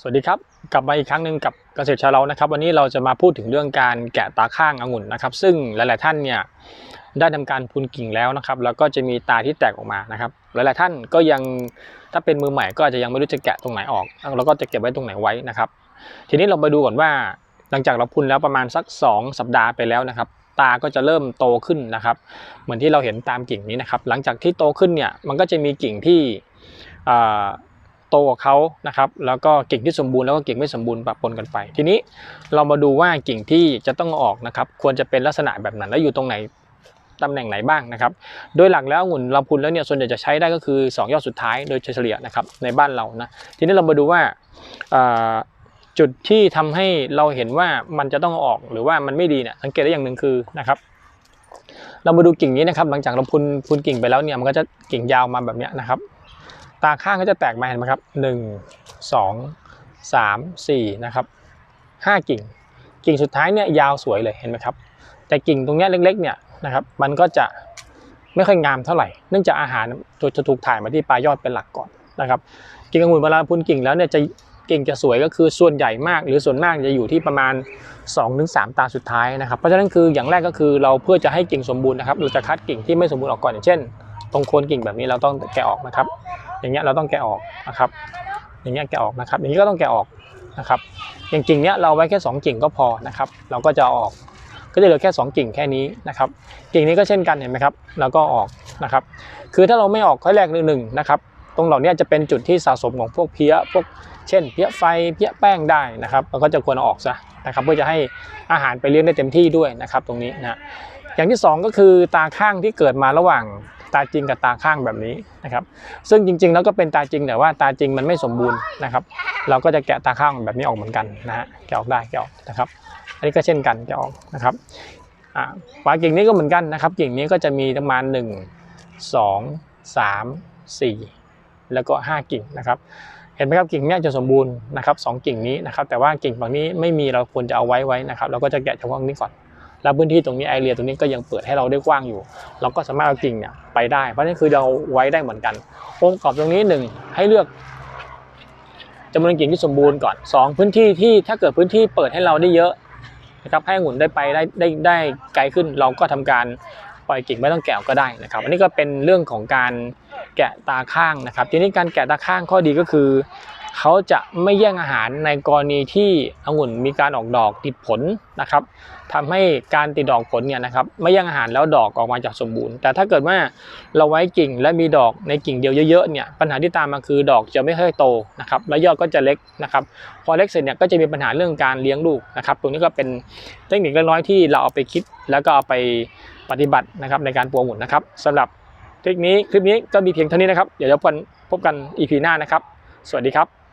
สวัสดีครับ กลับมาอีกครั้งหนึ่งกับเกษตรชาวเรานะครับ วันนี้เราจะมาพูดถึงเรื่องการแกะตาข้างองุ่นนะครับ ซึ่งหลาย ๆ ท่านเนี่ยได้ทำการพุนกิ่งแล้วนะครับ แล้วก็จะมีตาที่แตกออกมานะครับ หลาย ๆ ท่านก็ยังถ้าเป็นมือใหม่ก็อาจจะยังไม่รู้จะแกะตรงไหนออกแล้วก็จะเก็บไว้ตรงไหนไว้นะครับ ทีนี้เรามาดูก่อนว่า หลังจากเราพุนแล้วประมาณสัก 2 สัปดาห์ไปแล้วนะครับ ตาก็จะเริ่มโตขึ้นนะครับ เหมือนที่เราเห็นตามกิ่งนี้นะครับ หลังจากที่โตขึ้นเนี่ยมันก็จะมีกิ่งที่ โตกว่าเขานะครับ แล้วก็กิ่งที่สมบูรณ์แล้วก็กิ่งไม่สมบูรณ์ปะปนกันไป ทีนี้เรามาดูว่ากิ่งที่จะต้องออกนะครับ ควรจะเป็นลักษณะแบบไหนและอยู่ตรงไหนตำแหน่งไหนบ้างนะครับ โดยหลักแล้วองุ่นเราพุนแล้วเนี่ยส่วนใหญ่จะใช้ได้ก็คือ 2 ยอดสุดท้ายโดยเฉลี่ยนะครับในบ้านเรานะ ทีนี้เรามาดูว่าจุดที่ทำให้เราเห็นว่ามันจะต้องออกหรือว่ามันไม่ดีเนี่ยสังเกตได้อย่างหนึ่งคือนะครับ เรามาดูกิ่งนี้นะครับ หลังจากเราพุนพุนกิ่งไปแล้วเนี่ยมันก็จะกิ่งยาวมาแบบนี้นะครับ ตาข้างก็จะแตกมาเห็นไหมครับหนึ่งสองสามสี่นะครับห้ากิ่ง กิ่งสุดท้ายเนี่ยยาวสวยเลยเห็นไหมครับ แต่กิ่งตรงนี้เล็กๆเนี่ยนะครับมันก็จะไม่ค่อยงามเท่าไหร่ เนื่องจากอาหารจะถูกถ่ายมาที่ปลายยอดเป็นหลักก่อนนะครับ กิ่งองุ่นเวลาพุนกิ่งแล้วเนี่ยจะกิ่งจะสวยก็คือส่วนใหญ่มาก หรือส่วนมากจะอยู่ที่ประมาณ 2-3 ตาสุดท้ายนะครับ เพราะฉะนั้นคืออย่างแรกก็คือเราเพื่อจะให้กิ่งสมบูรณ์นะครับเราจะคัดกิ่งที่ไม่สมบูรณ์ออกก่อนอย่างเช่น ตรงโคนกิ่งแบบนี้เราต้องแกะออกนะครับ อย่างเงี้ยเราต้องแกะออกนะครับ อย่างเงี้ยแกะออกนะครับ อย่างนี้ก็ต้องแกะออกนะครับ อย่างกิ่งเนี้ยเราไว้แค่ 2 กิ่งก็พอนะครับ เราก็จะออก ก็จะเหลือแค่ 2 กิ่งแค่นี้นะครับ กิ่งนี้ก็เช่นกันเห็นไหมครับ เราก็ออกนะครับ คือถ้าเราไม่ออกข้อแรกหนึ่งนะครับ ตรงเหล่านี้จะเป็นจุดที่สะสมของพวกเพี้ย พวกเช่น เพี้ยไฟ เพี้ยแป้งได้นะครับ เราก็จะควรออกซะนะครับ เพื่อจะให้อาหารไปเลี้ยงได้เต็มที่ด้วยนะครับ ตรงนี้นะ อย่างที่สองก็คือตาข้างที่เกิดมาระหว่าง ตาจริงกับตาข้างแบบนี้นะครับ ซึ่งจริง ๆ แล้วก็เป็นตาจริงแต่ว่าตาจริงมันไม่สมบูรณ์นะครับ เราก็จะแกะตาข้างแบบนี้ออกเหมือนกันนะฮะแกะออกได้แกะออกนะครับ อันนี้ก็เช่นกันแกะออกนะครับอ่าปลากิ่งนี้ก็เหมือนกันนะครับ กิ่งนี้ก็จะมีประมาณ 1 2 3 4 แล้วก็ 5 กิ่งนะครับเห็นไหมครับกิ่งนี้จะสมบูรณ์นะครับสองกิ่งนี้นะครับ แต่ว่ากิ่งฝั่งนี้ไม่มีเราควรจะเอาไว้ไว้นะครับ เราก็จะแกะเฉพาะนี้ก่อน แล้วพื้นที่ตรงนี้ไอเรียตรงนี้ก็ยังเปิดให้เราได้กว้างอยู่ เราก็สามารถเอากิ่งเนี่ยไปได้ เพราะฉะนั้นคือเราไว้ได้เหมือนกัน องค์ประกอบตรงนี้หนึ่งให้เลือกจำนวนกิ่งที่สมบูรณ์ก่อนสองพื้นที่ที่ถ้าเกิดพื้นที่เปิดให้เราได้เยอะนะครับให้องุ่นได้ไปได้ได้ได้ไกลขึ้น เราก็ทำการปล่อยกิ่งไม่ต้องแกะก็ได้นะครับ อันนี้ก็เป็นเรื่องของการแกะตาข้างนะครับ ทีนี้การแกะตาข้างข้อดีก็คือ เขาจะไม่แย่งอาหารในกรณีที่องุ่นมีการออกดอกติดผลนะครับทำให้การติดดอกผลเนี่ยนะครับไม่แย่งอาหารแล้วดอกออกมาจากสมบูรณ์ แต่ถ้าเกิดว่าเราไว้กิ่งและมีดอกในกิ่งเดียวเยอะๆเนี่ยปัญหาที่ตามมาคือดอกจะไม่ค่อยโตนะครับและยอดก็จะเล็กนะครับพอเล็กเสร็จเนี่ยก็จะมีปัญหาเรื่องการเลี้ยงลูกนะครับตรงนี้ก็เป็นเทคนิคเล็กน้อยที่เราเอาไปคิด แล้วก็เอาไปปฏิบัตินะครับในการปลูกองุ่นนะครับสำหรับเทคนิคคลิปนี้ก็มีเพียงเท่านี้นะครับ เดี๋ยวจะพบกันพบกัน EP หน้านะครับ สวัสดีครับ